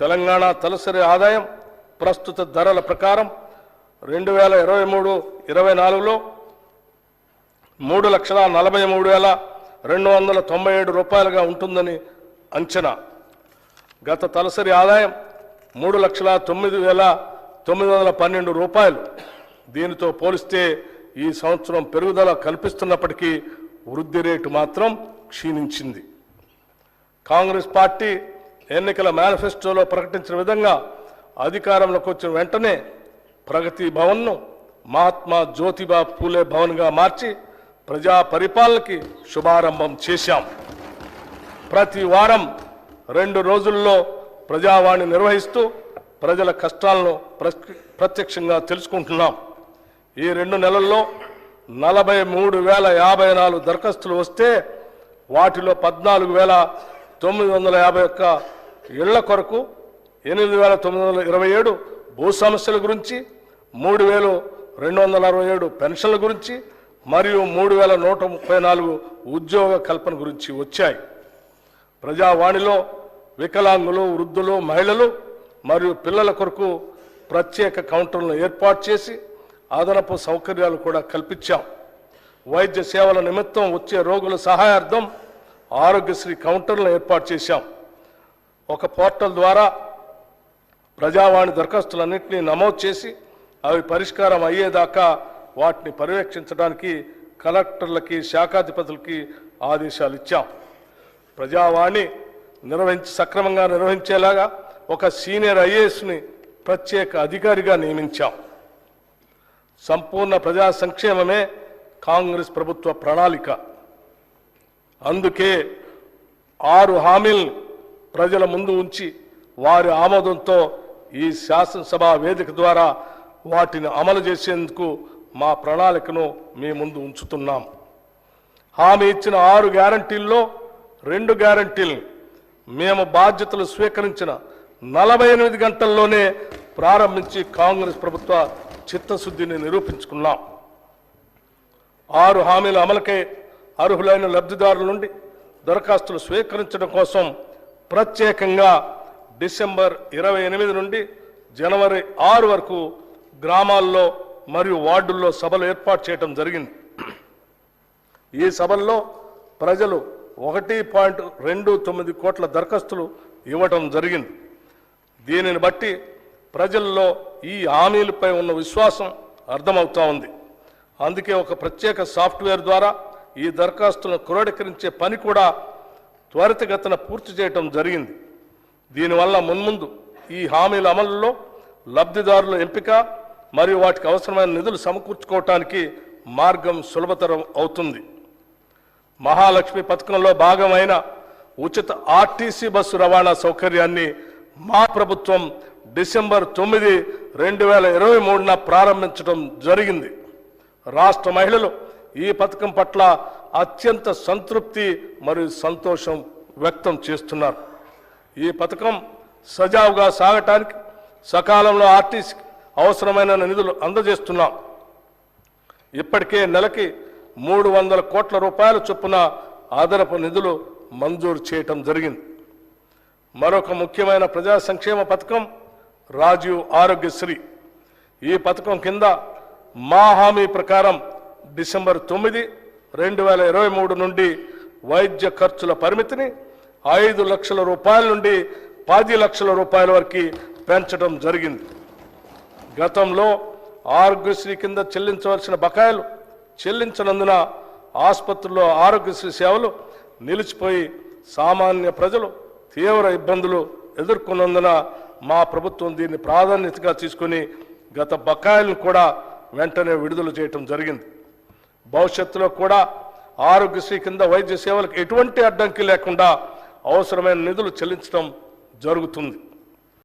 తెలంగాణ తలసరి ఆదాయం ప్రస్తుత ధరల ప్రకారం రెండు వేల ఇరవై మూడు ఇరవై నాలుగులో మూడు లక్షల నలభై మూడు వేల రెండు వందల తొంభై ఏడు రూపాయలుగా ఉంటుందని అంచనా. గత తలసరి ఆదాయం మూడు లక్షల తొమ్మిది వేల తొమ్మిది వందల పన్నెండు రూపాయలు. దీనితో పోలిస్తే ఈ సంవత్సరం పెరుగుదల కల్పిస్తున్నప్పటికీ వృద్ధి రేటు మాత్రం క్షీణించింది. కాంగ్రెస్ పార్టీ ఎన్నికల మేనిఫెస్టోలో ప్రకటించిన విధంగా అధికారంలోకి వచ్చిన వెంటనే ప్రగతి భవన్ను మహాత్మా జ్యోతిబా పూలే భవన్గా మార్చి ప్రజా పరిపాలనకి శుభారంభం చేశాం. ప్రతి వారం రెండు రోజుల్లో ప్రజావాణి నిర్వహిస్తూ ప్రజల కష్టాలను ప్రత్యక్షంగా తెలుసుకుంటున్నాం. ఈ రెండు నెలల్లో నలభై మూడు వేల యాభై నాలుగు దరఖాస్తులు వస్తే వాటిలో పద్నాలుగు వేల తొమ్మిది వందల యాభై ఒక్క ఇళ్ళ కొరకు ఎనిమిది వేల తొమ్మిది వందల ఇరవై ఏడు భూ సమస్యల గురించి మూడు వేలు రెండు వందల అరవై ఏడు పెన్షన్ల గురించి మరియు మూడు వేల నూట ముప్పై నాలుగు ఉద్యోగ కల్పన గురించి వచ్చాయి. ప్రజావాణిలో వికలాంగులు వృద్ధులు మహిళలు మరియు పిల్లల కొరకు ప్రత్యేక కౌంటర్లను ఏర్పాటు చేసి అదనపు సౌకర్యాలు కూడా కల్పించాం. వైద్య సేవల నిమిత్తం వచ్చే రోగుల సహాయార్థం ఆరోగ్యశ్రీ కౌంటర్లను ఏర్పాటు చేశాం. ఒక పోర్టల్ ద్వారా ప్రజావాణి దరఖాస్తులన్నింటినీ నమోదు చేసి అవి పరిష్కారం అయ్యేదాకా వాటిని పర్యవేక్షించడానికి కలెక్టర్లకి శాఖాధిపతులకి ఆదేశాలు ఇచ్చాం. ప్రజావాణి నిర్వహించి సక్రమంగా నిర్వహించేలాగా ఒక సీనియర్ ఐఏఎస్ని ప్రత్యేక అధికారిగా నియమించాం. సంపూర్ణ ప్రజా సంక్షేమమే కాంగ్రెస్ ప్రభుత్వ ప్రణాళిక. అందుకే ఆరు హామీలను ప్రజల ముందు ఉంచి వారి ఆమోదంతో ఈ శాసనసభ వేదిక ద్వారా వాటిని అమలు చేసేందుకు మా ప్రణాళికను మీ ముందు ఉంచుతున్నాం. హామీ ఇచ్చిన ఆరు గ్యారంటీల్లో రెండు గ్యారంటీలు మేము బాధ్యతలు స్వీకరించిన నలభై ఎనిమిది గంటల్లోనే ప్రారంభించి కాంగ్రెస్ ప్రభుత్వ చిత్తశుద్ధిని నిరూపించుకున్నాం. ఆరు హామీల అమలుకై అర్హులైన లబ్ధిదారుల నుండి దరఖాస్తులు స్వీకరించడం కోసం ప్రత్యేకంగా డిసెంబర్ ఇరవై ఎనిమిది నుండి జనవరి ఆరు వరకు గ్రామాల్లో మరియు వార్డుల్లో సభలు ఏర్పాటు చేయడం జరిగింది. ఈ సభల్లో ప్రజలు ఒకటి పాయింట్ రెండు తొమ్మిది కోట్ల దరఖాస్తులు ఇవ్వటం జరిగింది. దీనిని బట్టి ప్రజల్లో ఈ హామీలపై ఉన్న విశ్వాసం అర్థమవుతా ఉంది. అందుకే ఒక ప్రత్యేక సాఫ్ట్వేర్ ద్వారా ఈ దరఖాస్తులను క్రోడీకరించే పని కూడా త్వరితగతిన పూర్తి చేయటం జరిగింది. దీనివల్ల మున్ముందు ఈ హామీల అమలులో లబ్ధిదారుల ఎంపిక మరియు వాటికి అవసరమైన నిధులు సమకూర్చుకోవటానికి మార్గం సులభతరం అవుతుంది. మహాలక్ష్మి పథకంలో భాగమైన ఉచిత ఆర్టీసీ బస్సు రవాణా సౌకర్యాన్ని మా ప్రభుత్వం డిసెంబర్ తొమ్మిది రెండు వేల ఇరవై మూడున ప్రారంభించడం జరిగింది. రాష్ట్ర మహిళలు ఈ పథకం పట్ల అత్యంత సంతృప్తి మరియు సంతోషం వ్యక్తం చేస్తున్నారు. ఈ పథకం సజావుగా సాగటానికి సకాలంలో ఆర్టీసీ అవసరమైన నిధులు అందజేస్తున్నాం. ఇప్పటికే నెలకి మూడు వందల కోట్ల రూపాయల చొప్పున అదనపు నిధులు మంజూరు చేయటం జరిగింది. మరొక ముఖ్యమైన ప్రజా సంక్షేమ పథకం రాజీవ్ ఆరోగ్యశ్రీ. ఈ పథకం కింద మా హామీ ప్రకారం డిసెంబర్ తొమ్మిది రెండు వేల ఇరవై మూడు నుండి వైద్య ఖర్చుల పరిమితిని ఐదు లక్షల రూపాయల నుండి పది లక్షల రూపాయల వరకు పెంచడం జరిగింది. గతంలో ఆరోగ్యశ్రీ కింద చెల్లించవలసిన బకాయిలు చెల్లించనందున ఆసుపత్రుల్లో ఆరోగ్యశ్రీ సేవలు నిలిచిపోయి సామాన్య ప్రజలు తీవ్ర ఇబ్బందులు ఎదుర్కొన్నందున మా ప్రభుత్వం దీన్ని ప్రాధాన్యతగా తీసుకుని గత బకాయిలను కూడా వెంటనే విడుదల చేయటం జరిగింది. భవిష్యత్తులో కూడా ఆరోగ్యశ్రీ కింద వైద్య సేవలకు ఎటువంటి అడ్డంకి లేకుండా అవసరమైన నిధులు చెల్లించడం జరుగుతుంది.